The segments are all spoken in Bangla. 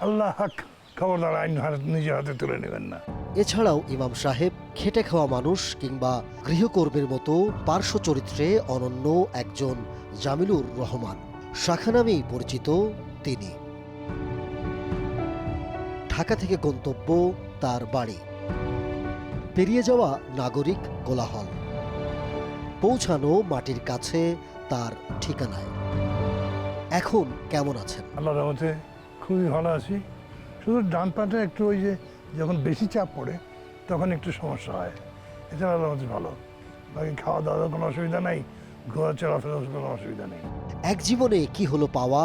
আল্লাহ হাক খবরদার আইন নিজের হাতে তুলে নেবেন না। এছাড়াও ইমাম সাহেব খেটে খাওয়া মানুষ কিংবা গৃহকর্মীর মতো পার্শ্ব চরিত্রে অনন্য একজন জামিলুর রহমান। শাখা নামেই পরিচিত তিনি। ঢাকা থেকে গন্তব্য তার বাড়ি। পেরিয়ে যাওয়া নাগরিক কোলাহল। পৌঁছানো মাটির কাছে তার ঠিকানায়। এখন কেমন আছেন? আল্লাহ রহমতে খুবই ভালো আছি। শুধু ডান পাটে একটু ওই যে যখন বেশি চাপ পড়ে তখন একটু সমস্যা হয়। এছাড়া রহমতে ভালো। বাকি খাওয়া দাওয়ার কোনো অসুবিধা নেই ঘোরা চলাফেরার কোনো অসুবিধা নেই। এক জীবনে কি হলো পাওয়া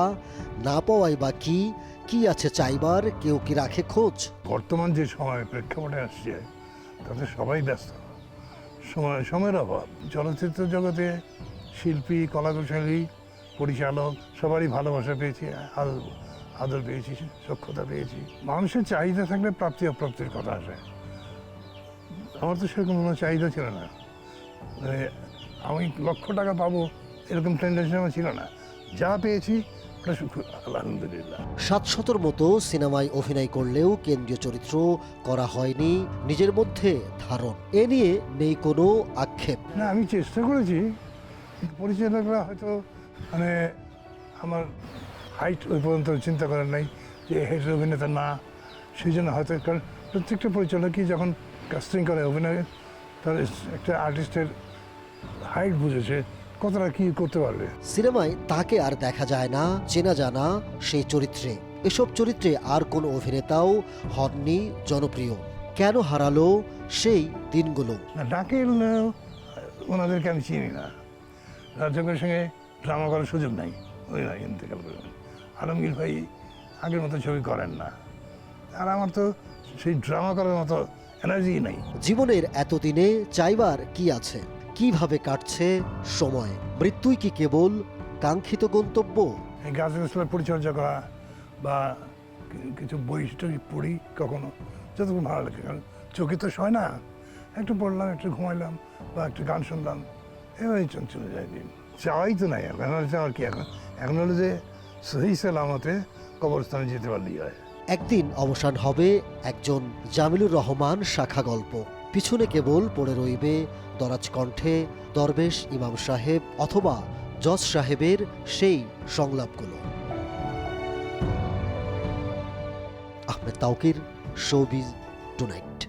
না পাওয়াই বা কি কি আছে চাইবার কেউ কি রাখে খোঁজ? বর্তমান যে সময় প্রেক্ষাপটে আসছে তাতে সবাই ব্যস্ত। সময় সময়ের অভাব। চলচ্চিত্র জগতে শিল্পী কলাকুশলী পরিচালক সবারই ভালোবাসা পেয়েছি। আদর আদর পেয়েছি সক্ষতা পেয়েছি। মানুষের চাহিদা থাকলে প্রাপ্তি অপ্রাপ্তির কথা আসে। আমার তো সেরকম কোনো চাহিদা ছিল না। মানে আমি লক্ষ টাকা পাবো এরকম টেন্ডেন্সি আমার ছিল না। যা পেয়েছি আলহামদুলিল্লাহ। সাতশতর মতো সিনেমায় অভিনয় করলেও কেন্দ্রীয় চরিত্র করা হয়নি নিজের মধ্যে ধারণ। এ নিয়ে নেই কোনো আক্ষেপ। না আমি চেষ্টা করেছি। পরিচালকরা হয়তো মানে আমার হাইট ওই পর্যন্ত চিন্তা করেন নাই যে হেড অভিনেতা না সেই জন্য হয়তো কারণ প্রত্যেকটা পরিচালকই যখন কাস্টিং করে অভিনয় তার একটা আর্টিস্টের হাইট বুঝেছে কতটা কী করতে পারবে। সিনেমায় তাকে আর দেখা যায় না চেনা জানা সেই চরিত্রে। এসব চরিত্রে আর কোনো অভিনেতাও হননি জনপ্রিয়। কেন হারালো সেই দিনগুলো? না ডাকে ওনাদেরকে আমি চিনি না। রাজ্যকের সঙ্গে ড্রামা করার সুযোগ নাই ওই ইন্তেকাল করেন আলমগীর ভাই আগের মতো ছবি করেন না। আর আমার তো সেই ড্রামা করার মতো এনার্জি নাই। জীবনের এতদিনে চাইবার কি আছে? কীভাবে কাটছে সময়? মৃত্যুই কি কেবল কাঙ্ক্ষিত গন্তব্য? গাছ গাছপালা পরিচর্যা করা বা কিছু বই টই পড়ি কখনো? যতক্ষণ ভালো লাগে কারণ চোখে তো সয় না। একটু পড়লাম একটু ঘুমাইলাম বা একটু গান শুনলাম এভাবেই চলে যায় দিন চাওয়াই তো নাই এখন এখন চাওয়ার কি? এখন এখন হলো যে সহি সালামতে কবরস্থানে যেতে পারলেই হয়। একদিন অবসান হবে একজন জামিলুর রহমান শাখা গল্প। পিছনে কেবল পড়ে রইবে দরাজ কণ্ঠে দরবেশ ইমাম সাহেব অথবা জজ সাহেবের সেই সংলাপগুলো। Ahmed Tawkir, showbiz tonight.